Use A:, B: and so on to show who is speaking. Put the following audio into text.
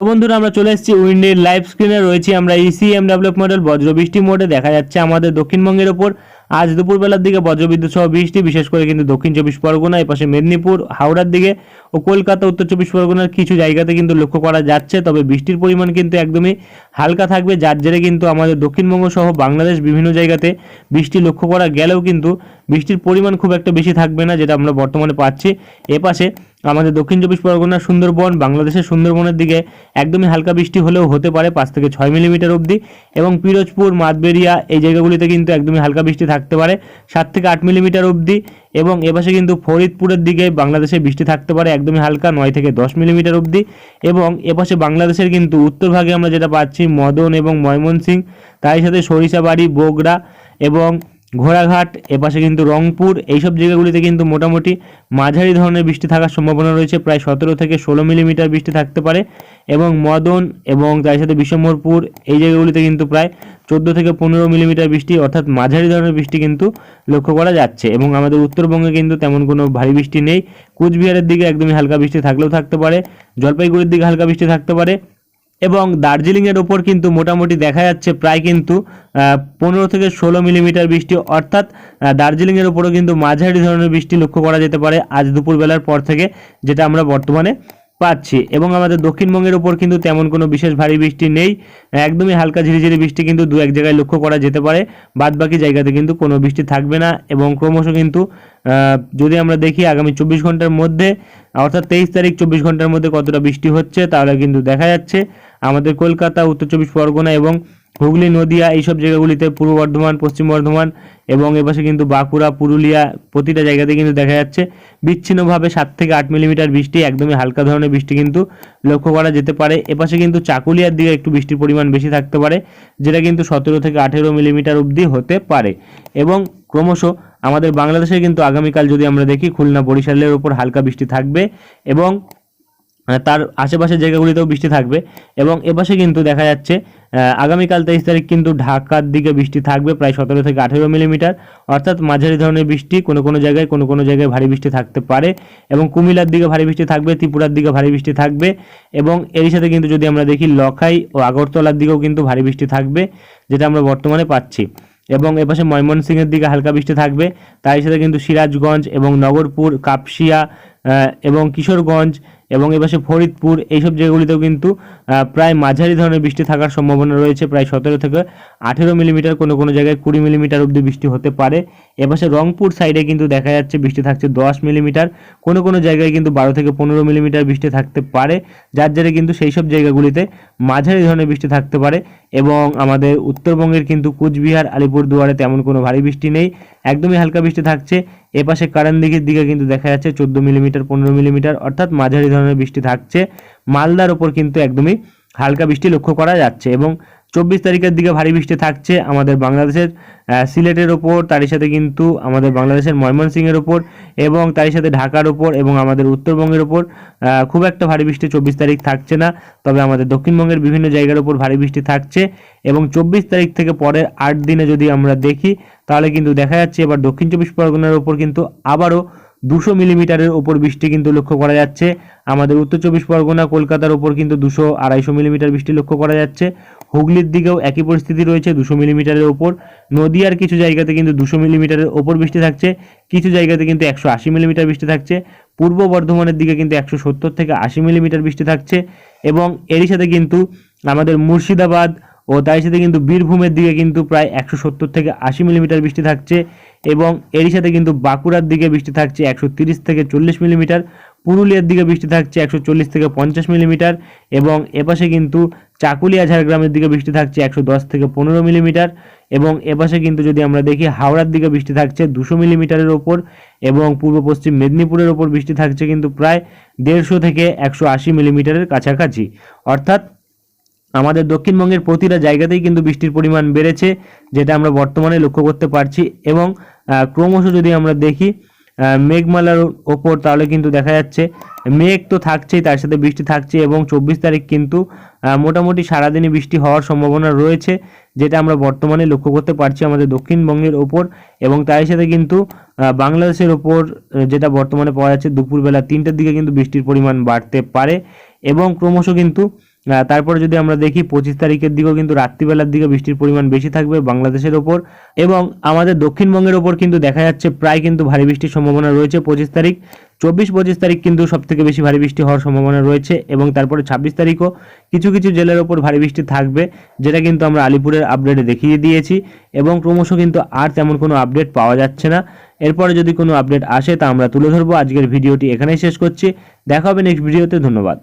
A: বন্ধুরা, আমরা চলে এসেছি উইন্ডের লাইভ স্ক্রিনে রয়েছি আমরা ইসিএম ডেভেলপ মডেল বজ্রবৃষ্টি মোডে। দেখা যাচ্ছে আমাদের দক্ষিণবঙ্গের ওপর। আজ দুপুরবেলার দিকে বজ্রবিদ্যুৎ সহ বৃষ্টি, বিশেষ করে কিন্তু দক্ষিণ চব্বিশ পরগনা এপাশে মেদিনীপুর, হাওড়ার দিকে ও কলকাতা, উত্তর চব্বিশ পরগনার কিছু জায়গাতে কিন্তু লক্ষ্য করা যাচ্ছে, তবে বৃষ্টির পরিমাণ কিন্তু একদমই হালকা থাকবে, যার জেরে কিন্তু আমাদের দক্ষিণবঙ্গ সহ বাংলাদেশ বিভিন্ন জায়গাতে বৃষ্টি লক্ষ্য করা গেলেও কিন্তু বৃষ্টির পরিমাণ খুব একটা বেশি থাকবে না, যেটা আমরা বর্তমানে পাচ্ছি। এপাশে আমাদের দক্ষিণ চব্বিশ পরগনার সুন্দরবন, বাংলাদেশের সুন্দরবনের দিকে একদমই হালকা বৃষ্টি হলেও হতে পারে পাঁচ থেকে ছয় মিলিমিটার অবধি এবং পিরোজপুর মাতবেরিয়া এই জায়গাগুলিতে কিন্তু একদমই হালকা বৃষ্টি থাকতে পারে। সাত থেকে আট মিলিমিটার অবধি এবং এপাশে কিন্তু ফরিদপুরের দিকে বাংলাদেশে বৃষ্টি থাকতে পারে একদমই হালকা নয় থেকে দশ মিলিমিটার অবধি এবং এপাশে বাংলাদেশের কিন্তু উত্তর ভাগে আমরা যেটা পাচ্ছি মদন এবং ময়মনসিং, তারই সাথে সরিষাবাড়ি বগুড়া এবং ঘোড়াঘাট এপাশে কিন্তু রংপুর, এইসব জায়গাগুলিতে কিন্তু মোটামুটি মাঝারি ধরনের বৃষ্টি থাকার সম্ভাবনা রয়েছে। প্রায় সতেরো থেকে ষোলো মিলিমিটার বৃষ্টি থাকতে পারে এবং মদন এবং তার সাথে বিশ্বম্বরপুর এই জায়গাগুলিতে কিন্তু প্রায় চোদ্দ থেকে পনেরো মিলিমিটার বৃষ্টি, অর্থাৎ মাঝারি ধরনের বৃষ্টি কিন্তু লক্ষ্য করা যাচ্ছে এবং আমাদের উত্তরবঙ্গে কিন্তু তেমন কোনো ভারী বৃষ্টি নেই। কুচবিহারের দিকে একদমই হালকা বৃষ্টি থাকলেও থাকতে পারে, জলপাইগুড়ির দিকে হালকা বৃষ্টি থাকতে পারে এবং দার্জিলিংয়ের ওপর কিন্তু মোটামুটি দেখা যাচ্ছে প্রায় কিন্তু পনেরো থেকে ষোলো মিলিমিটার বৃষ্টি, অর্থাৎ দার্জিলিংয়ের ওপরও কিন্তু মাঝারি ধরনের বৃষ্টি লক্ষ্য করা যেতে পারে আজ দুপুরবেলার পর থেকে, যেটা আমরা বর্তমানে পাচ্ছি। এবং আমাদের দক্ষিণবঙ্গের ওপর কিন্তু তেমন কোনো বিশেষ ভারী বৃষ্টি নেই। একদমই হালকা ঝিরিঝিরি বৃষ্টি কিন্তু দু এক জায়গায় লক্ষ্য করা যেতে পারে। বাদ বাকি জায়গাতে কিন্তু কোনো বৃষ্টি থাকবে না এবং ক্রমশ কিন্তু যদি আমরা দেখি আগামী চব্বিশ ঘণ্টার মধ্যে, অর্থাৎ তেইশ তারিখ চব্বিশ ঘণ্টার মধ্যে কতটা বৃষ্টি হচ্ছে, তাহলে কিন্তু দেখা যাচ্ছে আমাদের কলকাতা, উত্তর চব্বিশ পরগনা এবং হুগলি, নদিয়া এইসব জায়গাগুলিতে পূর্ব বর্ধমান, পশ্চিম বর্ধমান এবং এপাশে কিন্তু বাঁকুড়া, পুরুলিয়া প্রতিটা জায়গাতে কিন্তু দেখা যাচ্ছে। বিচ্ছিন্নভাবে সাত থেকে আট মিলিমিটার বৃষ্টি, একদমই হালকা ধরনের বৃষ্টি কিন্তু লক্ষ্য করা যেতে পারে। এপাশে কিন্তু চাকুলিয়ার দিকে একটু বৃষ্টির পরিমাণ বেশি থাকতে পারে, যেটা কিন্তু সতেরো থেকে আঠেরো মিলিমিটার অবধি হতে পারে। এবং ক্রমশ আমাদের বাংলাদেশে কিন্তু আগামীকাল যদি আমরা দেখি খুলনা বরিশালের ওপর হালকা বৃষ্টি থাকবে এবং আহ, তার আশেপাশের জায়গাগুলিতেও বৃষ্টি থাকবে এবং এপাশে কিন্তু দেখা যাচ্ছে আগামীকাল তেইশ তারিখ কিন্তু ঢাকার দিকে বৃষ্টি থাকবে প্রায় সতেরো থেকে আঠেরো মিলিমিটার। অর্থাৎ মাঝারি ধরনের বৃষ্টি কোনো কোনো জায়গায় কোনো কোনো জায়গায় ভারী বৃষ্টি থাকতে পারে এবং কুমিল্লার দিকে ভারী বৃষ্টি থাকবে ত্রিপুরার দিকে ভারী বৃষ্টি থাকবে এবং এরই সাথে কিন্তু যদি আমরা দেখি লখাই ও আগরতলার দিকেও কিন্তু ভারী বৃষ্টি থাকবে যেটা আমরা বর্তমানে পাচ্ছি। এবং এপাশে ময়মনসিংহের দিকে হালকা বৃষ্টি থাকবে তারই সাথে কিন্তু সিরাজগঞ্জ এবং নগরপুর কাপসিয়া এবং কিশোরগঞ্জ এবং এপাশে ফরিদপুর, এইসব জায়গাগুলিতেও কিন্তু প্রায় মাঝারি ধরনের বৃষ্টি থাকার সম্ভাবনা রয়েছে, প্রায় সতেরো থেকে আঠেরো মিলিমিটার কোনো কোনো জায়গায় কুড়ি মিলিমিটার অবধি বৃষ্টি হতে পারে। এপাশে রংপুর সাইডে কিন্তু দেখা যাচ্ছে বৃষ্টি থাকছে দশ মিলিমিটার, কোনো কোনো জায়গায় কিন্তু বারো থেকে পনেরো মিলিমিটার বৃষ্টি থাকতে পারে, যার জেরে কিন্তু সেই সব জায়গাগুলিতে মাঝারি ধরনের বৃষ্টি থাকতে পারে এবং আমাদের উত্তরবঙ্গের কিন্তু কুচবিহার, আলিপুরদুয়ারে তেমন কোনো ভারী বৃষ্টি নেই, একদমই হালকা বৃষ্টি থাকছে। এপাশে কারানদিঘির দিকে কিন্তু দেখা যাচ্ছে চোদ্দ মিলিমিটার পনেরো মিলিমিটার অর্থাৎ মাঝারি ধরনের বৃষ্টি থাকছে। মালদার ওপর কিন্তু একদমই হালকা বৃষ্টি লক্ষ্য করা যাচ্ছে এবং চব্বিশ তারিখের দিকে ভারী বৃষ্টি থাকছে আমাদের বাংলাদেশের সিলেটের ওপর তারই সাথে কিন্তু আমাদের বাংলাদেশের ময়মনসিংহের ওপর এবং তারই সাথে ঢাকার ওপর এবং আমাদের উত্তরবঙ্গের ওপর খুব একটা ভারী বৃষ্টি চব্বিশ তারিখ থাকছে না। তবে আমাদের দক্ষিণবঙ্গের বিভিন্ন জায়গার ওপর ভারী বৃষ্টি থাকছে এবং চব্বিশ তারিখ থেকে পরের আট দিনে যদি আমরা দেখি, তাহলে কিন্তু দেখা যাচ্ছে এবার দক্ষিণ চব্বিশ পরগনার ওপর কিন্তু আবারও দুশো মিলিমিটারের ওপর বৃষ্টি কিন্তু লক্ষ্য করা যাচ্ছে। আমাদের উত্তর চব্বিশ পরগনা, কলকাতার ওপর কিন্তু দুশো আড়াইশো মিলিমিটার বৃষ্টি লক্ষ্য করা যাচ্ছে। হুগলির দিকেও একই পরিস্থিতি রয়েছে দুশো মিলিমিটারের ওপর। নদিয়ার কিছু জায়গাতে কিন্তু দুশো মিলিমিটারের ওপর বৃষ্টি থাকছে। কিছু জায়গাতে কিন্তু একশো আশি মিলিমিটার বৃষ্টি থাকছে। পূর্ব বর্ধমানের দিকে কিন্তু একশো সত্তর থেকে আশি মিলিমিটার বৃষ্টি থাকছে এবং এরই সাথে কিন্তু আমাদের মুর্শিদাবাদ ও তার সাথে কিন্তু বীরভূমের দিকে কিন্তু প্রায় একশো সত্তর থেকে আশি মিলিমিটার বৃষ্টি থাকছে। এবং এরই সাথে কিন্তু বাঁকুড়ার দিকে বৃষ্টি থাকছে একশো থেকে চল্লিশ মিলিমিটার, পুরুলিয়ার দিকে বৃষ্টি থাকছে একশো চল্লিশ থেকে পঞ্চাশ মিলিমিটার এবং এপাশে কিন্তু চাকুলিয়া ঝাড়গ্রামের দিকে বৃষ্টি থাকছে একশো দশ থেকে পনেরো মিলিমিটার এবং এপাশে কিন্তু যদি আমরা দেখি হাওড়ার দিকে বৃষ্টি থাকছে দুশো মিলিমিটারের ওপর এবং পূর্ব পশ্চিম মেদিনীপুরের ওপর বৃষ্টি থাকছে কিন্তু প্রায় দেড়শো থেকে একশো আশি মিলিমিটারের কাছাকাছি। অর্থাৎ আমাদের দক্ষিণবঙ্গের প্রতিটা জায়গাতেই কিন্তু বৃষ্টির পরিমাণ বেড়েছে, যেটা আমরা বর্তমানে লক্ষ্য করতে পারছি এবং ক্রমশ যদি আমরা দেখি মেঘমালার ওপর তাহলে কিন্তু দেখা যাচ্ছে মেঘ তো থাকছেই, তার সাথে বৃষ্টি থাকছে এবং চব্বিশ তারিখ কিন্তু মোটামুটি সারাদিনই বৃষ্টি হওয়ার সম্ভাবনা রয়েছে, যেটা আমরা বর্তমানে লক্ষ্য করতে পারছি আমাদের দক্ষিণবঙ্গের ওপর এবং তার সাথে কিন্তু বাংলাদেশের ওপর যেটা বর্তমানে পাওয়া যাচ্ছে দুপুরবেলা তিনটের দিকে কিন্তু বৃষ্টির পরিমাণ বাড়তে পারে এবং ক্রমশ কিন্তু তারপরে যদি আমরা দেখি পঁচিশ তারিখের দিকেও কিন্তু রাত্রিবেলার দিকে বৃষ্টির পরিমাণ বেশি থাকবে বাংলাদেশের ওপর এবং আমাদের দক্ষিণবঙ্গের ওপর কিন্তু দেখা যাচ্ছে প্রায় কিন্তু ভারী বৃষ্টির সম্ভাবনা রয়েছে পঁচিশ তারিখ। চব্বিশ, পঁচিশ তারিখ কিন্তু সব থেকে বেশি ভারী বৃষ্টি হওয়ার সম্ভাবনা রয়েছে এবং তারপরে ছাব্বিশ তারিখও কিছু কিছু জেলার ওপর ভারী বৃষ্টি থাকবে, যেটা কিন্তু আমরা আলিপুরের আপডেটে দেখিয়ে দিয়েছি এবং ক্রমশ কিন্তু আর তেমন কোনো আপডেট পাওয়া যাচ্ছে না। এরপরে যদি কোনো আপডেট আসে তা আমরা তুলে ধরবো। আজকের ভিডিওটি এখানেই শেষ করছি। দেখা হবে নেক্সট ভিডিওতে ধন্যবাদ।